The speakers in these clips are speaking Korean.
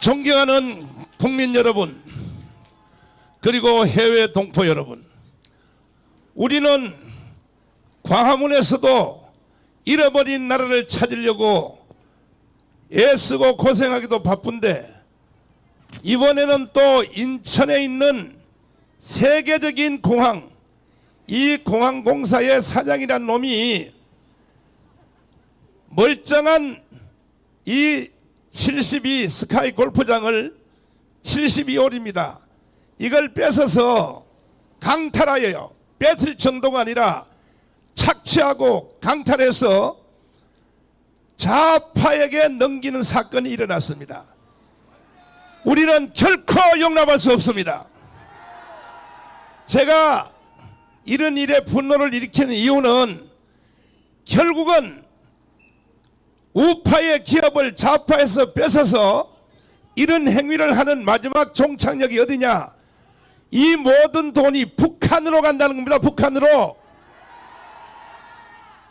존경하는 국민 여러분, 그리고 해외 동포 여러분, 우리는 광화문에서도 잃어버린 나라를 찾으려고 애쓰고 고생하기도 바쁜데 이번에는 또 인천에 있는 세계적인 공항, 이 공항 공사의 사장이란 놈이 멀쩡한 이 72 스카이 골프장을 72홀입니다. 이걸 뺏어서 강탈하여요. 뺏을 정도가 아니라 착취하고 강탈해서 좌파에게 넘기는 사건이 일어났습니다. 우리는 결코 용납할 수 없습니다. 제가 이런 일에 분노를 일으키는 이유는 결국은 우파의 기업을 좌파에서 뺏어서 이런 행위를 하는 마지막 종착역이 어디냐? 이 모든 돈이 북한으로 간다는 겁니다. 북한으로.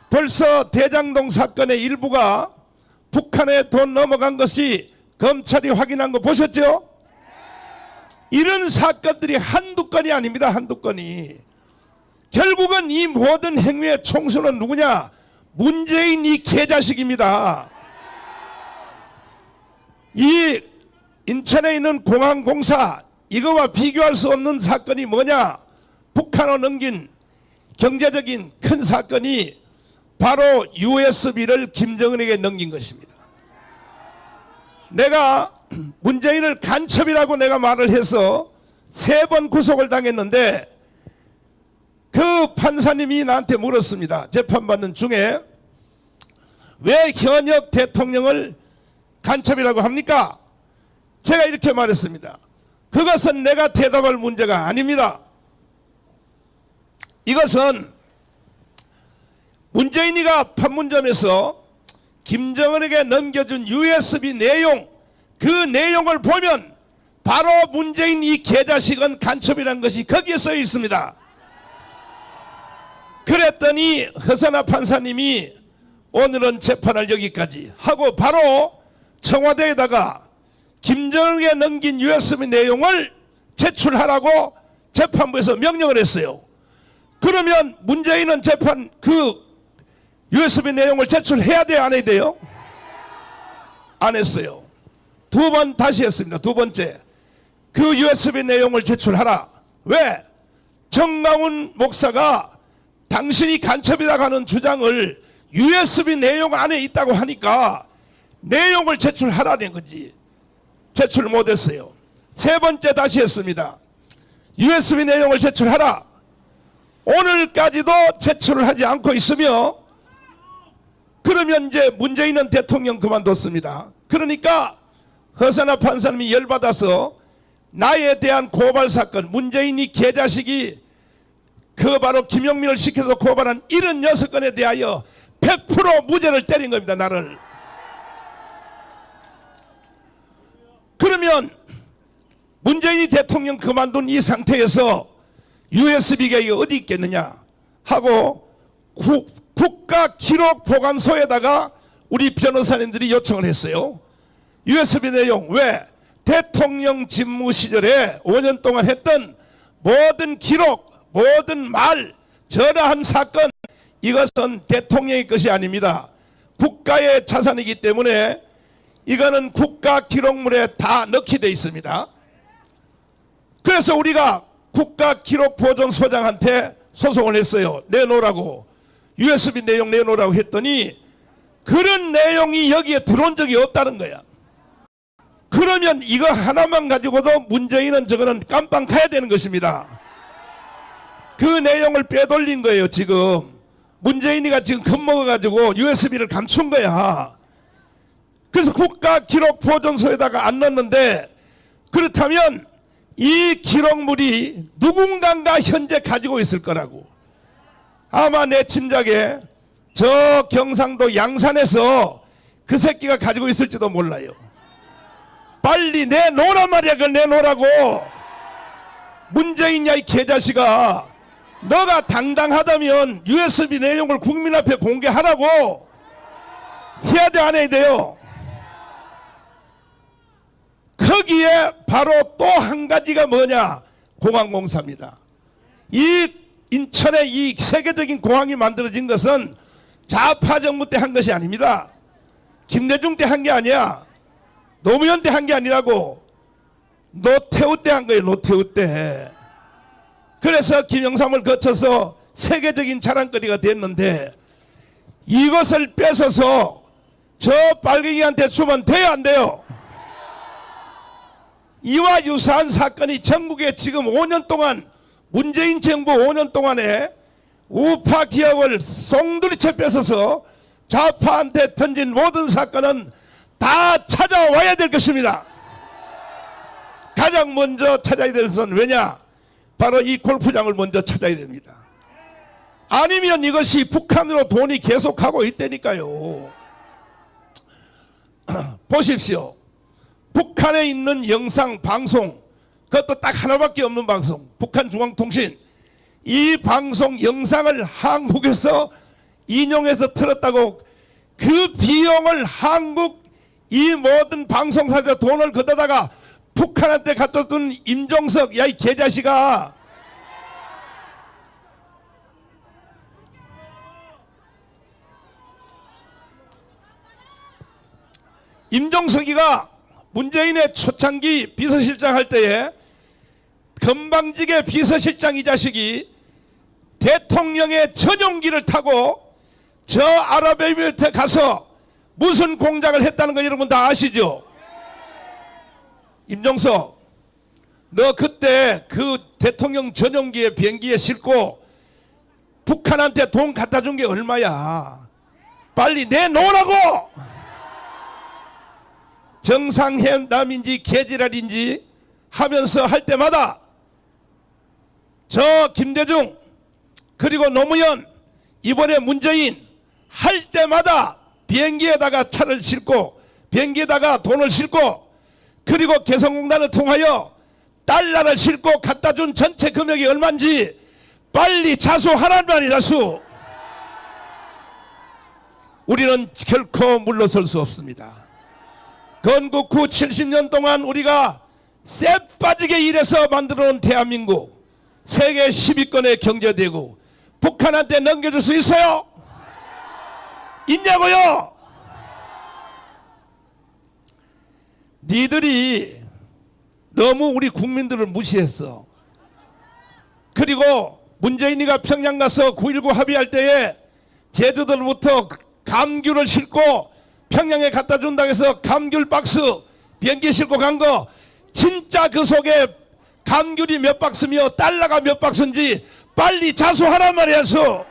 벌써 대장동 사건의 일부가 북한에 돈 넘어간 것이 검찰이 확인한 거 보셨죠? 이런 사건들이 한두 건이 아닙니다. 한두 건이. 결국은 이 모든 행위의 총수는 누구냐? 문재인 이 개자식입니다. 이 인천에 있는 공항공사 이거와 비교할 수 없는 사건이 뭐냐? 북한으로 넘긴 경제적인 큰 사건이 바로 USB를 김정은에게 넘긴 것입니다. 내가 문재인을 간첩이라고 내가 말을 해서 세 번 구속을 당했는데 그 판사님이 나한테 물었습니다. 재판받는 중에 왜 현역 대통령을 간첩이라고 합니까? 제가 이렇게 말했습니다. 그것은 내가 대답할 문제가 아닙니다. 이것은 문재인이가 판문점에서 김정은에게 넘겨준 USB 내용 그 내용을 보면 바로 문재인 이 개자식은 간첩이라는 것이 거기에 써 있습니다. 그랬더니 허선아 판사님이 오늘은 재판을 여기까지 하고 바로 청와대에다가 김정은에게 넘긴 USB 내용을 제출하라고 재판부에서 명령을 했어요. 그러면 문재인은 재판 그 USB 내용을 제출해야 돼요, 안 해야 돼요? 안 했어요. 두 번 다시 했습니다. 두 번째. 그 USB 내용을 제출하라. 왜? 정강훈 목사가 당신이 간첩이라고 하는 주장을 USB 내용 안에 있다고 하니까 내용을 제출하라는 거지. 제출 못했어요. 세 번째 다시 했습니다. USB 내용을 제출하라. 오늘까지도 제출을 하지 않고 있으며 그러면 이제 문재인은 대통령 그만뒀습니다. 그러니까 허선아 판사님이 열받아서 나에 대한 고발 사건 문재인이 개자식이 그 바로 김영민을 시켜서 고발한 이런 여섯 건에 대하여 100% 무죄를 때린 겁니다. 나를. 그러면 문재인이 대통령 그만둔 이 상태에서 USB가 이게 어디 있겠느냐 하고 국, 국가 기록 보관소에다가 우리 변호사님들이 요청을 했어요. USB 내용 왜 대통령 집무 시절에 5년 동안 했던 모든 기록, 모든 말, 전화한 사건 이것은 대통령의 것이 아닙니다. 국가의 자산이기 때문에 이거는 국가 기록물에 다 넣게 돼 있습니다. 그래서 우리가 국가 기록 보존 소장한테 소송을 했어요. 내놓으라고. USB 내용 내놓으라고 했더니 그런 내용이 여기에 들어온 적이 없다는 거야. 그러면 이거 하나만 가지고도 문재인은 저거는 깜빵 가야 되는 것입니다. 그 내용을 빼돌린 거예요, 지금. 문재인이가 지금 겁먹어가지고 USB를 감춘 거야. 그래서 국가 기록 보존소에다가 안 넣었는데 그렇다면 이 기록물이 누군가가 현재 가지고 있을 거라고. 아마 내 짐작에 저 경상도 양산에서 그 새끼가 가지고 있을지도 몰라요. 빨리 내놓으란 말이야, 그걸 내놓으라고. 문재인야, 이 개자식아. 너가 당당하다면 USB 내용을 국민 앞에 공개하라고. 해야 돼, 안 해야 돼요? 그 거기에 바로 또 한 가지가 뭐냐? 공항공사입니다. 이 인천의 이 세계적인 공항이 만들어진 것은 좌파 정부 때 한 것이 아닙니다. 김대중 때 한 게 아니야. 노무현 때 한 게 아니라고. 노태우 때 한 거예요. 노태우 때. 그래서 김영삼을 거쳐서 세계적인 자랑거리가 됐는데 이것을 뺏어서 저 빨갱이한테 주면 돼요 안 돼요? 이와 유사한 사건이 전국에 지금 5년 동안 문재인 정부 5년 동안에 우파 기업을 송두리째 뺏어서 좌파한테 던진 모든 사건은 다 찾아와야 될 것입니다. 가장 먼저 찾아야 될 것은 왜냐? 바로 이 골프장을 먼저 찾아야 됩니다. 아니면 이것이 북한으로 돈이 계속하고 있다니까요. 보십시오. 북한에 있는 영상 방송 그것도 딱 하나밖에 없는 방송 북한 중앙통신 이 방송 영상을 한국에서 인용해서 틀었다고 그 비용을 한국 이 모든 방송사에서 돈을 걷어다가 북한한테 갖다 둔 임종석 야 이 개자식아 임종석이가 문재인의 초창기 비서실장 할 때에 건방지게 비서실장 이 자식이 대통령의 전용기를 타고 저 아랍에미리트에 가서 무슨 공작을 했다는 거 여러분 다 아시죠? 임종석, 너 그때 그 대통령 전용기에 비행기에 싣고 북한한테 돈 갖다 준 게 얼마야? 빨리 내놓으라고! 정상회담인지 개지랄인지 하면서 할 때마다 저 김대중 그리고 노무현 이번에 문재인 할 때마다 비행기에다가 차를 싣고 비행기에다가 돈을 싣고 그리고 개성공단을 통하여 달러를 싣고 갖다 준 전체 금액이 얼마인지 빨리 자수하란 말이 자수 우리는 결코 물러설 수 없습니다. 건국 후 70년 동안 우리가 쎄 빠지게 일해서 만들어 놓은 대한민국 세계 10위권의 경제대국 북한한테 넘겨줄 수 있어요? 있냐고요? 니들이 너무 우리 국민들을 무시했어. 그리고 문재인이가 평양 가서 9.19 합의할 때에 제주도로부터 감귤을 싣고 평양에 갖다 준다고 해서 감귤 박스 비행기 싣고 간 거 진짜 그 속에 감귤이 몇 박스며 달러가 몇 박스인지 빨리 자수하란 말이야서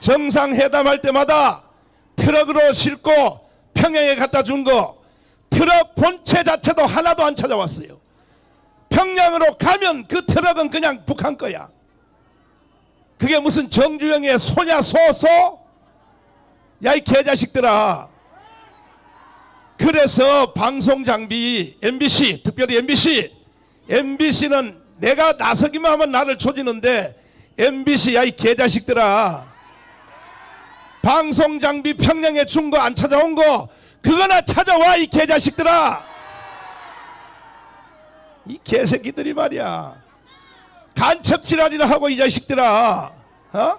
정상회담할 때마다 트럭으로 싣고 평양에 갖다 준 거 트럭 본체 자체도 하나도 안 찾아왔어요. 평양으로 가면 그 트럭은 그냥 북한 거야. 그게 무슨 정주영의 소냐 소소? 야 이 개자식들아. 그래서 방송 장비 MBC 특별히 MBC MBC는 내가 나서기만 하면 나를 조지는데 MBC 야 이 개자식들아. 방송 장비 평양에 준 거 안 찾아온 거 그거나 찾아와 이 개자식들아. 이 개새끼들이 말이야. 간첩 지랄이나 하고 이 자식들아. 어?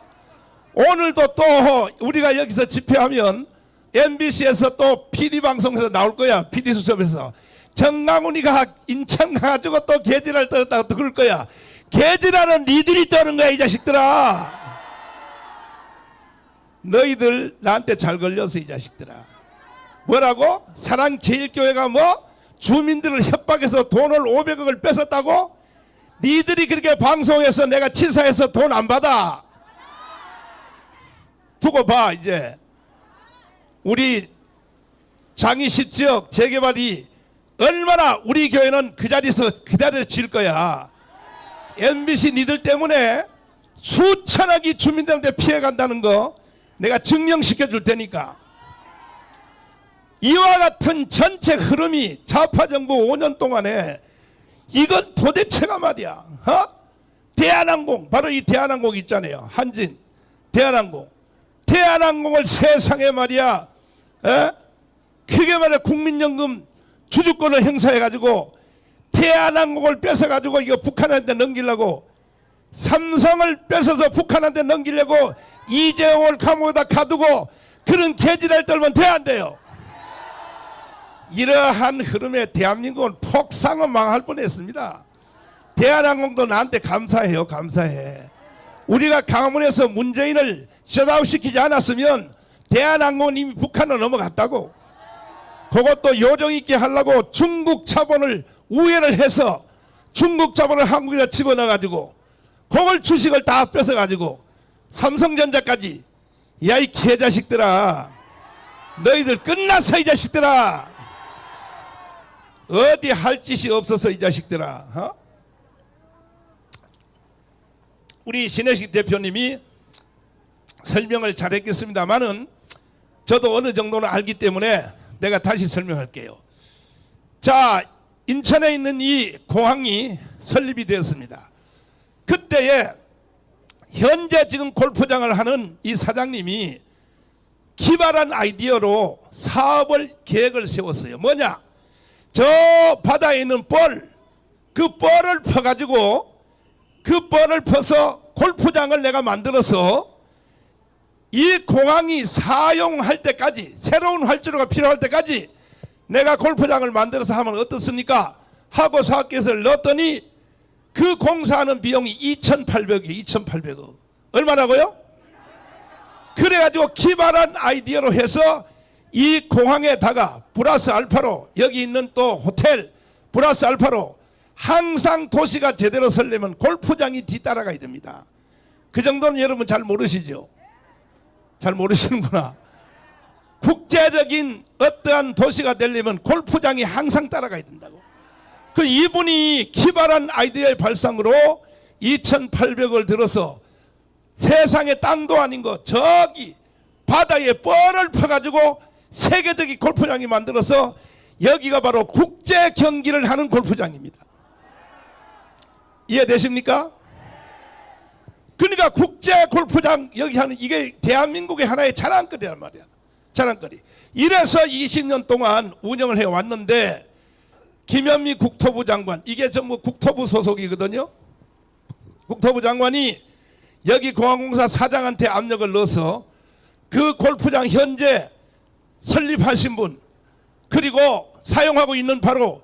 오늘도 또 우리가 여기서 집회하면 MBC에서 또 PD 방송에서 나올 거야. PD 수첩에서. 정강훈이가 인천 가가지고 또 개지랄 떨었다고 또 그럴 거야. 개지랄은 니들이 떠는 거야 이 자식들아. 너희들 나한테 잘 걸렸어 이 자식들아. 뭐라고? 사랑제일교회가 뭐? 주민들을 협박해서 돈을 500억을 뺏었다고? 니들이 그렇게 방송해서 내가 치사해서 돈 안 받아. 두고 봐 이제. 우리 장이십 지역 재개발이 얼마나 우리 교회는 그 자리에서 기다려 질 거야. MBC 니들 때문에 수천억이 주민들한테 피해 간다는 거 내가 증명시켜 줄 테니까. 이와 같은 전체 흐름이 좌파 정부 5년 동안에 이건 도대체가 말이야. 어? 대한항공 바로 이 대한항공 있잖아요. 한진 대한항공 대한항공을 세상에 말이야. 에? 그게 말이야 국민연금 주주권을 행사해가지고 대한항공을 뺏어가지고 이거 북한한테 넘기려고 삼성을 뺏어서 북한한테 넘기려고 이재용을 감옥에다 가두고 그런 개질할 떨면 돼 안 돼요? 이러한 흐름에 대한민국은 폭삭은 망할 뻔했습니다. 대한항공도 나한테 감사해요, 감사해. 우리가 강화문에서 문재인을 셧아웃 시키지 않았으면 대한항공은 이미 북한으로 넘어갔다고. 그것도 요정 있게 하려고 중국 자본을 우회를 해서 중국 자본을 한국에다 집어넣어가지고 그걸 주식을 다 뺏어가지고 삼성전자까지 야 이 개자식들아 너희들 끝났어 이 자식들아 어디 할 짓이 없어서 이 자식들아 어? 우리 신혜식 대표님이 설명을 잘했겠습니다만은 저도 어느 정도는 알기 때문에 내가 다시 설명할게요. 자, 인천에 있는 이 공항이 설립이 되었습니다. 그때에 현재 지금 골프장을 하는 이 사장님이 기발한 아이디어로 사업을 계획을 세웠어요. 뭐냐? 저 바다에 있는 뻘, 그 뻘을 퍼가지고 그 뻘을 퍼서 골프장을 내가 만들어서 이 공항이 사용할 때까지 새로운 활주로가 필요할 때까지 내가 골프장을 만들어서 하면 어떻습니까? 하고 사업 계획을 넣었더니 그 공사하는 비용이 2,800억, 2,800억. 얼마라고요? 그래가지고 기발한 아이디어로 해서 이 공항에다가 플러스 알파로 여기 있는 또 호텔 플러스 알파로 항상 도시가 제대로 설려면 골프장이 뒤따라가야 됩니다. 그 정도는 여러분 잘 모르시죠? 잘 모르시는구나. 국제적인 어떠한 도시가 되려면 골프장이 항상 따라가야 된다고. 그 이분이 기발한 아이디어의 발상으로 2,800을 들어서 세상에 땅도 아닌 거 저기 바다에 뻘을 퍼가지고 세계적인 골프장이 만들어서 여기가 바로 국제 경기를 하는 골프장입니다. 이해되십니까? 그러니까 국제 골프장 여기 하는 이게 대한민국의 하나의 자랑거리란 말이야. 자랑거리. 이래서 20년 동안 운영을 해 왔는데 김현미 국토부 장관 이게 전부 국토부 소속이거든요. 국토부 장관이 여기 공항공사 사장한테 압력을 넣어서 그 골프장 현재 설립하신 분 그리고 사용하고 있는 바로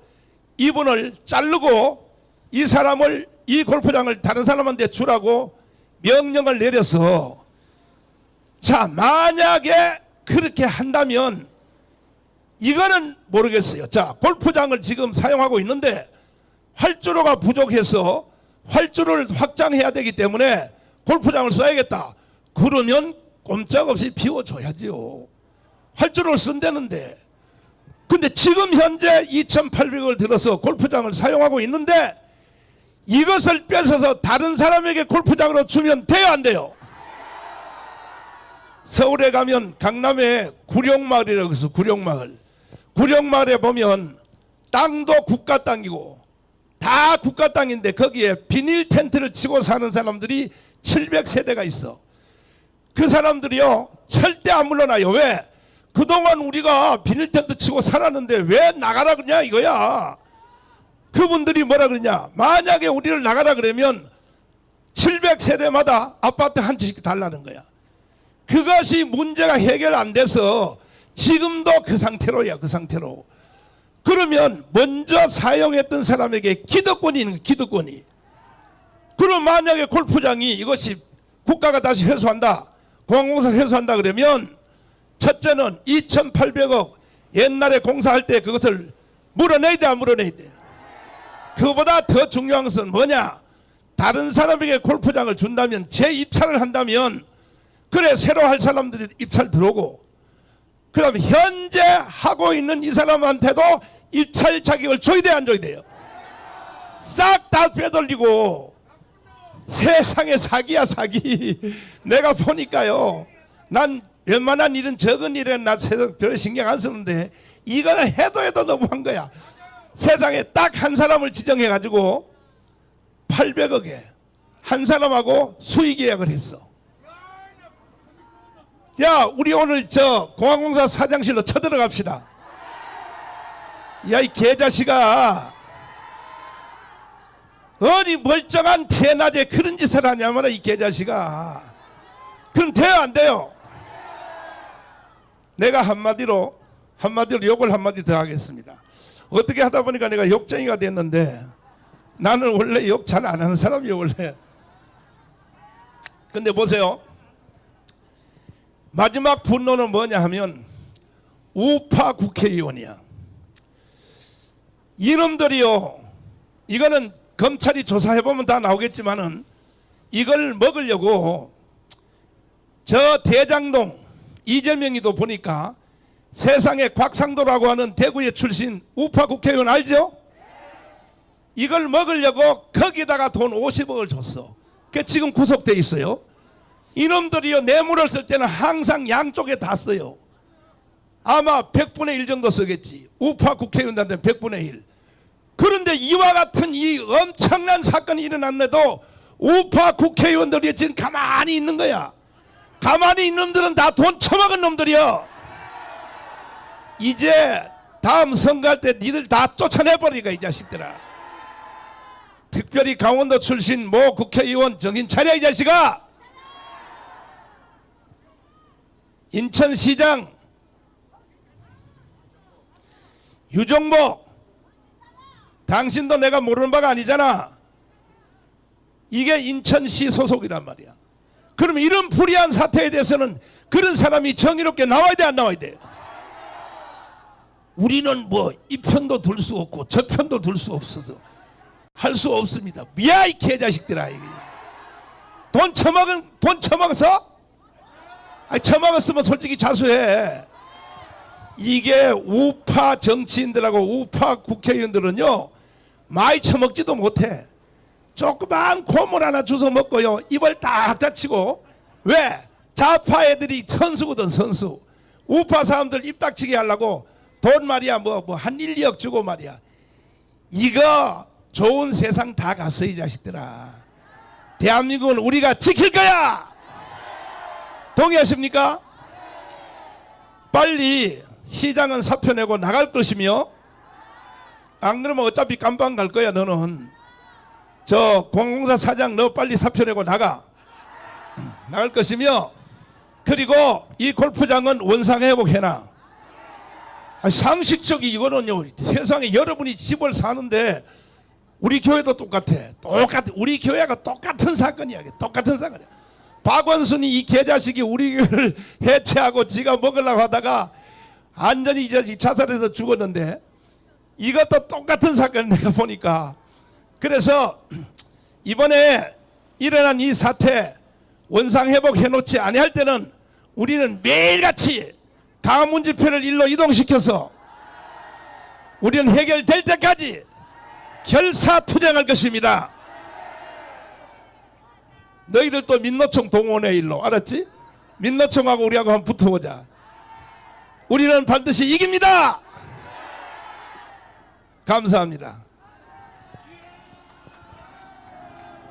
이분을 자르고 이 사람을 이 골프장을 다른 사람한테 주라고 명령을 내려서 자 만약에 그렇게 한다면 이거는 모르겠어요. 자 골프장을 지금 사용하고 있는데 활주로가 부족해서 활주로를 확장해야 되기 때문에 골프장을 써야겠다. 그러면 꼼짝없이 비워줘야지요. 활주로를 쓴다는데. 근데 지금 현재 2,800을 들어서 골프장을 사용하고 있는데 이것을 뺏어서 다른 사람에게 골프장으로 주면 돼요 안 돼요? 서울에 가면 강남에 구룡마을이라고 해서 구룡마을 구룡마을에 보면 땅도 국가 땅이고 다 국가 땅인데 거기에 비닐 텐트를 치고 사는 사람들이 700세대가 있어. 그 사람들이요 절대 안 물러나요. 왜? 그동안 우리가 비닐 텐트 치고 살았는데 왜 나가라 그러냐 이거야. 그분들이 뭐라 그러냐? 만약에 우리를 나가라 그러면 700세대마다 아파트 한 채씩 달라는 거야. 그것이 문제가 해결 안 돼서 지금도 그 상태로야 그 상태로. 그러면 먼저 사용했던 사람에게 기득권이 있는 거야, 기득권이. 그럼 만약에 골프장이 이것이 국가가 다시 회수한다 공항공사 회수한다 그러면 첫째는 2,800억 옛날에 공사할 때 그것을 물어내야 돼 안 물어내야 돼? 그보다 더 중요한 것은 뭐냐? 다른 사람에게 골프장을 준다면 재입찰을 한다면 그래 새로 할 사람들이 입찰 들어오고 그 다음에 현재 하고 있는 이 사람한테도 입찰 자격을 줘야 돼안 줘야 돼요? 싹 다 빼돌리고 세상에 사기야 사기. 내가 보니까요 난 웬만한 일은 적은 일은 나 별로 신경 안 쓰는데 이거는 해도 해도 너무한 거야. 세상에 딱 한 사람을 지정해 가지고 800억에 한 사람하고 수의 계약을 했어 야 우리 오늘 저 공항공사 사장실로 쳐들어갑시다. 야 이 개자식아. 어디 멀쩡한 태낮에 그런 짓을 하냐면 이 개자식아. 그럼 돼요 안 돼요? 내가 한마디로 한마디로 욕을 한마디 더 하겠습니다. 어떻게 하다 보니까 내가 욕쟁이가 됐는데 나는 원래 욕 잘 안 하는 사람이에요 원래. 근데 보세요 마지막 분노는 뭐냐 하면 우파 국회의원이야 이놈들이요 이거는 검찰이 조사해보면 다 나오겠지만은 이걸 먹으려고 저 대장동 이재명이도 보니까 세상에 곽상도라고 하는 대구의 출신 우파 국회의원 알죠? 이걸 먹으려고 거기다가 돈 50억을 줬어. 그 지금 구속돼 있어요. 이놈들이요 뇌물을 쓸 때는 항상 양쪽에 다 써요. 아마 100분의 1 정도 쓰겠지. 우파 국회의원들한테 100분의 1. 그런데 이와 같은 이 엄청난 사건이 일어났는데도 우파 국회의원들이 지금 가만히 있는 거야. 가만히 있는 놈들은 다 돈 처먹은 놈들이야. 이제 다음 선거할 때 니들 다 쫓아내버리가 이 자식들아. 특별히 강원도 출신 모 국회의원 정신 차려 이 자식아. 인천시장 유정복 당신도 내가 모르는 바가 아니잖아. 이게 인천시 소속이란 말이야. 그럼 이런 불이한 사태에 대해서는 그런 사람이 정의롭게 나와야 돼 안 나와야 돼? 우리는 뭐 이 편도 들 수 없고 저 편도 들 수 없어서 할 수 없습니다. 미야 이 개자식들아. 돈 처먹은 돈 처먹어서? 아니 처먹었으면 솔직히 자수해. 이게 우파 정치인들하고 우파 국회의원들은요 많이 처먹지도 못해. 조그만 고물 하나 주워 먹고요. 입을 딱 닫히고. 왜? 좌파 애들이 선수거든 선수. 우파 사람들 입 닥치게 하려고 돈 말이야 뭐 뭐 한 1, 2억 주고 말이야. 이거 좋은 세상 다 갔어 이 자식들아. 대한민국은 우리가 지킬 거야 동의하십니까? 빨리 시장은 사표 내고 나갈 것이며 안 그러면 어차피 깜빵 갈 거야 너는. 저 공공사 사장 너 빨리 사표 내고 나가. 음, 나갈 것이며 그리고 이 골프장은 원상 회복해놔. 아, 상식적이 이거는요 세상에 여러분이 집을 사는데 우리 교회도 똑같아. 똑같아. 우리 교회가 똑같은 사건이야. 똑같은 사건이야 박원순이 이 개자식이 우리 교회를 해체하고 지가 먹으려고 하다가 안전히 이 자식 자살해서 죽었는데 이것도 똑같은 사건 내가 보니까 그래서 이번에 일어난 이 사태 원상 회복 해 놓지 아니할 때는 우리는 매일같이 강화문 집회를 일로 이동시켜서 우리는 해결될 때까지 결사투쟁할 것입니다. 너희들 또 민노총 동원해 일로 알았지? 민노총하고 우리하고 한번 붙어보자. 우리는 반드시 이깁니다. 감사합니다.